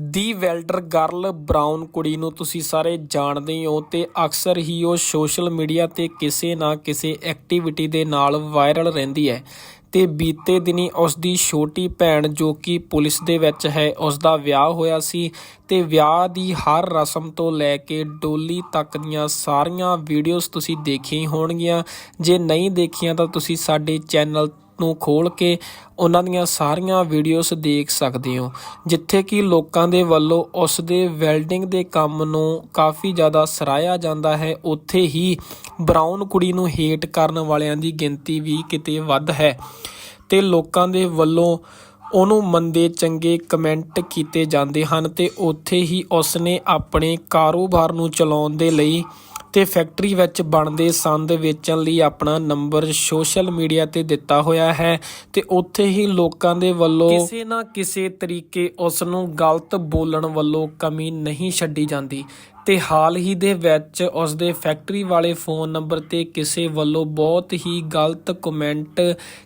ਦੀ welder girl brown ਕੁੜੀ ਨੂੰ ਤੁਸੀਂ ਸਾਰੇ ਜਾਣਦੇ ਹੀ ਹੋ ਤੇ ਅਕਸਰ ਹੀ ਉਹ ਸੋਸ਼ਲ ਮੀਡੀਆ ਤੇ ਕਿਸੇ ਨਾ ਕਿਸੇ ਐਕਟੀਵਿਟੀ ਦੇ ਨਾਲ ਵਾਇਰਲ ਰਹਿੰਦੀ ਹੈ ਤੇ ਬੀਤੇ ਦਿਨੀ ਉਸ ਦੀ ਛੋਟੀ ਭੈਣ ਜੋ ਕਿ ਪੁਲਿਸ ਦੇ ਵਿੱਚ ਹੈ ਉਸ ਦਾ ਵਿਆਹ ਹੋਇਆ ਸੀ ਤੇ ਵਿਆਹ ਦੀ ਹਰ ਰਸਮ ਤੋਂ ਲੈ ਕੇ ਡੋਲੀ ਤੱਕ ਦੀਆਂ ਸਾਰੀਆਂ ਵੀਡੀਓਜ਼ ਤੁਸੀਂ ਦੇਖੀਆਂ ਹੀ ਹੋਣਗੀਆਂ। ਜੇ ਨਹੀਂ ਦੇਖੀਆਂ ਤਾਂ ਤੁਸੀਂ ਸਾਡੇ ਚੈਨਲ ਨੂੰ ਖੋਲ ਕੇ ਉਹਨਾਂ ਦੀਆਂ ਸਾਰੀਆਂ ਵੀਡੀਓਜ਼ ਦੇਖ ਸਕਦੇ ਹੋ, ਜਿੱਥੇ ਕਿ ਲੋਕਾਂ ਦੇ ਵੱਲੋਂ ਉਸ ਦੇ ਵੈਲਡਿੰਗ ਦੇ ਕੰਮ ਨੂੰ ਕਾਫੀ ਜ਼ਿਆਦਾ ਸਰਾਇਆ ਜਾਂਦਾ ਹੈ, ਉੱਥੇ ਹੀ ਬਰਾਊਨ ਕੁੜੀ ਨੂੰ ਹੇਟ ਕਰਨ ਵਾਲਿਆਂ ਦੀ ਗਿਣਤੀ ਵੀ ਕਿਤੇ ਵੱਧ ਹੈ। ਤੇ ਲੋਕਾਂ ਦੇ ਵੱਲੋਂ ਉਹਨੂੰ ਮੰਦੇ ਚੰਗੇ ਕਮੈਂਟ ਕੀਤੇ ਜਾਂਦੇ ਹਨ ਤੇ ਉੱਥੇ ਹੀ ਉਸਨੇ ਆਪਣੇ ਕਾਰੋਬਾਰ ਨੂੰ ਚਲਾਉਣ ਦੇ ਲਈ ਤੇ ਫੈਕਟਰੀ ਵਿੱਚ ਬਣਦੇ ਸੰਦ ਵੇਚਣ ਲਈ ਆਪਣਾ ਨੰਬਰ ਸੋਸ਼ਲ ਮੀਡੀਆ ਤੇ ਦਿੱਤਾ ਹੋਇਆ ਹੈ ਤੇ ਉੱਥੇ ਹੀ ਲੋਕਾਂ ਦੇ ਵੱਲੋਂ ਕਿਸੇ ਨਾ ਕਿਸੇ ਤਰੀਕੇ ਉਸ ਨੂੰ ਗਲਤ ਬੋਲਣ ਵੱਲੋਂ ਕਮੀ ਨਹੀਂ ਛੱਡੀ ਜਾਂਦੀ। ਤੇ ਹਾਲ ਹੀ ਦੇ ਵਿੱਚ ਉਸ ਦੇ ਫੈਕਟਰੀ ਵਾਲੇ ਫੋਨ ਨੰਬਰ ਤੇ ਕਿਸੇ ਵੱਲੋਂ ਬਹੁਤ ਹੀ ਗਲਤ ਕਮੈਂਟ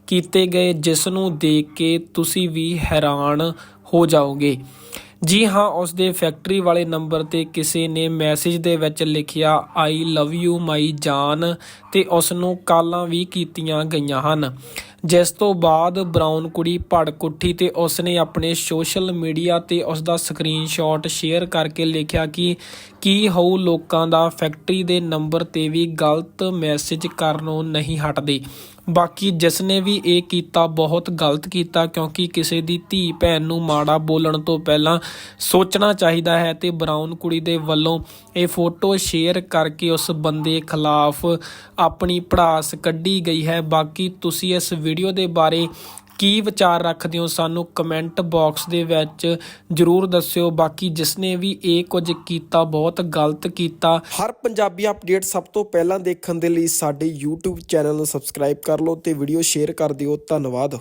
ਕੀਤੇ ਗਏ, ਜਿਸ ਨੂੰ ਦੇਖ ਕੇ ਤੁਸੀਂ ਵੀ ਹੈਰਾਨ ਹੋ ਜਾਓਗੇ। ਜੀ ਹਾਂ ਉਸ ਦੇ ਫੈਕਟਰੀ ਵਾਲੇ ਨੰਬਰ ਤੇ ਕਿਸੇ ਨੇ ਮੈਸੇਜ ਦੇ ਵਿੱਚ ਲਿਖਿਆ ਆਈ ਲਵ ਯੂ ਮਾਈ ਜਾਨ ਤੇ ਉਸ ਨੂੰ ਕਾਲਾਂ ਵੀ ਕੀਤੀਆਂ ਗਈਆਂ ਹਨ। ਜਿਸ ਤੋਂ ਬਾਅਦ ਬਰਾਊਨ ਕੁੜੀ ਭੜਕ ਉੱਠੀ ਤੇ ਉਸ ਨੇ ਆਪਣੇ ਸੋਸ਼ਲ ਮੀਡੀਆ ਤੇ ਉਸ ਦਾ ਸਕਰੀਨਸ਼ਾਟ ਸ਼ੇਅਰ ਕਰਕੇ ਲਿਖਿਆ ਕਿ, ਕੀ ਹੋਊ ਲੋਕਾਂ ਦਾ ਫੈਕਟਰੀ ਦੇ ਨੰਬਰ ਤੇ ਵੀ ਗਲਤ ਮੈਸੇਜ ਕਰਨੋਂ ਨਹੀਂ ਹਟਦੇ? ਬਾਕੀ ਜਿਸ ਨੇ ਵੀ ਇਹ ਕੀਤਾ, ਬਹੁਤ ਗਲਤ ਕੀਤਾ, ਕਿਉਂਕਿ ਕਿਸੇ ਦੀ ਧੀ ਭੈਣ ਨੂੰ ਮਾੜਾ ਬੋਲਣ ਤੋਂ ਪਹਿਲਾਂ ਸੋਚਣਾ ਚਾਹੀਦਾ ਹੈ ਤੇ ਬਰਾਊਨ ਕੁੜੀ ਦੇ ਵੱਲੋਂ ਇਹ ਫੋਟੋ ਸ਼ੇਅਰ ਕਰਕੇ ਉਸ ਬੰਦੇ ਖਿਲਾਫ ਆਪਣੀ ਪੜਾਸ ਕੱਢੀ ਗਈ ਹੈ। ਬਾਕੀ ਤੁਸੀਂ ਇਸ ਵੀਡੀਓ ਦੇ ਬਾਰੇ ਕੀ ਵਿਚਾਰ ਰੱਖਦੇ ਹੋ? ਸਾਨੂੰ ਕਮੈਂਟ ਬਾਕਸ ਦੇ ਵਿੱਚ ਜਰੂਰ ਦੱਸਿਓ। ਬਾਕੀ ਜਿਸਨੇ ਵੀ ਇਹ ਕੁਝ ਕੀਤਾ, ਬਹੁਤ ਗਲਤ ਕੀਤਾ। ਹਰ ਪੰਜਾਬੀ ਅਪਡੇਟ ਸਭ ਤੋਂ ਪਹਿਲਾਂ ਦੇਖਣ ਦੇ ਲਈ ਸਾਡੇ YouTube ਚੈਨਲ ਨੂੰ ਸਬਸਕ੍ਰਾਈਬ ਕਰ ਲਓ ਤੇ ਵੀਡੀਓ ਸ਼ੇਅਰ ਕਰ ਦਿਓ। ਧੰਨਵਾਦ।